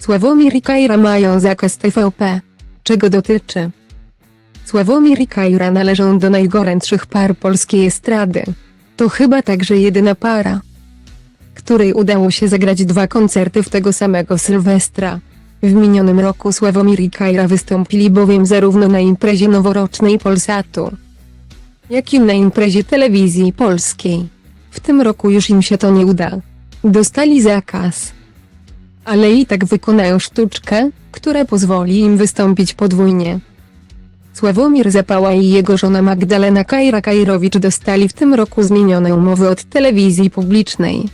Sławomir i Kajra mają zakaz TVP. Czego dotyczy? Sławomir i Kajra należą do najgorętszych par polskiej estrady. To chyba także jedyna para, której udało się zagrać dwa koncerty w tego samego Sylwestra. W minionym roku Sławomir i Kajra wystąpili bowiem zarówno na imprezie noworocznej Polsatu, jak i na imprezie telewizji polskiej. W tym roku już im się to nie uda. Dostali zakaz. Ale i tak wykonają sztuczkę, która pozwoli im wystąpić podwójnie. Sławomir Zapała i jego żona Magdalena Kajra-Kajrowicz dostali w tym roku zmienione umowy od telewizji publicznej.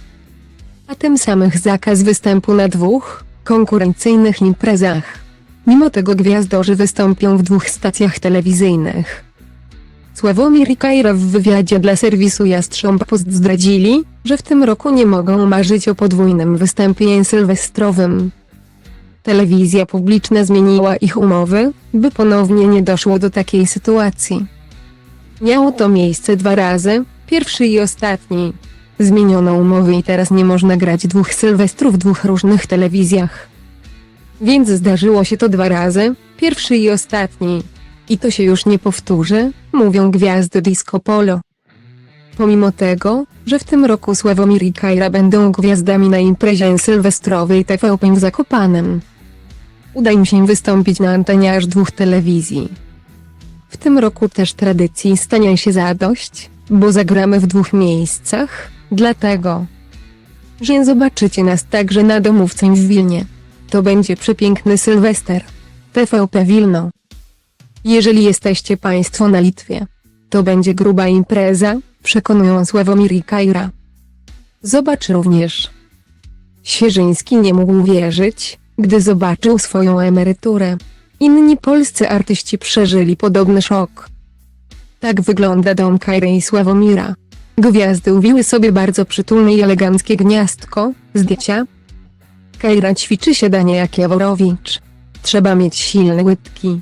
A tym samych zakaz występu na dwóch, konkurencyjnych imprezach. Mimo tego gwiazdorzy wystąpią w dwóch stacjach telewizyjnych. Sławomir i Kajra w wywiadzie dla serwisu Jastrząb Post zdradzili, że w tym roku nie mogą marzyć o podwójnym występie sylwestrowym. Telewizja publiczna zmieniła ich umowy, by ponownie nie doszło do takiej sytuacji. Miało to miejsce dwa razy, pierwszy i ostatni. Zmieniono umowy i teraz nie można grać dwóch sylwestrów w dwóch różnych telewizjach. Więc zdarzyło się to dwa razy, pierwszy i ostatni. I to się już nie powtórzy, mówią gwiazdy disco polo. Pomimo tego, że w tym roku Sławomir i Kajra będą gwiazdami na imprezie sylwestrowej TVP w Zakopanem. Uda im się wystąpić na antenie aż dwóch telewizji. W tym roku też tradycji stanie się zadość, bo zagramy w dwóch miejscach, dlatego, że zobaczycie nas także na domówce w Wilnie. To będzie przepiękny Sylwester. TVP Wilno. Jeżeli jesteście Państwo na Litwie, to będzie gruba impreza, przekonują Sławomir i Kajra. Zobacz również. Świeżyński nie mógł wierzyć, gdy zobaczył swoją emeryturę. Inni polscy artyści przeżyli podobny szok. Tak wygląda dom Kajry i Sławomira. Gwiazdy uwiły sobie bardzo przytulne i eleganckie gniazdko, zdjęcia. Kajra ćwiczy siadanie jak Jaworowicz. Trzeba mieć silne łydki,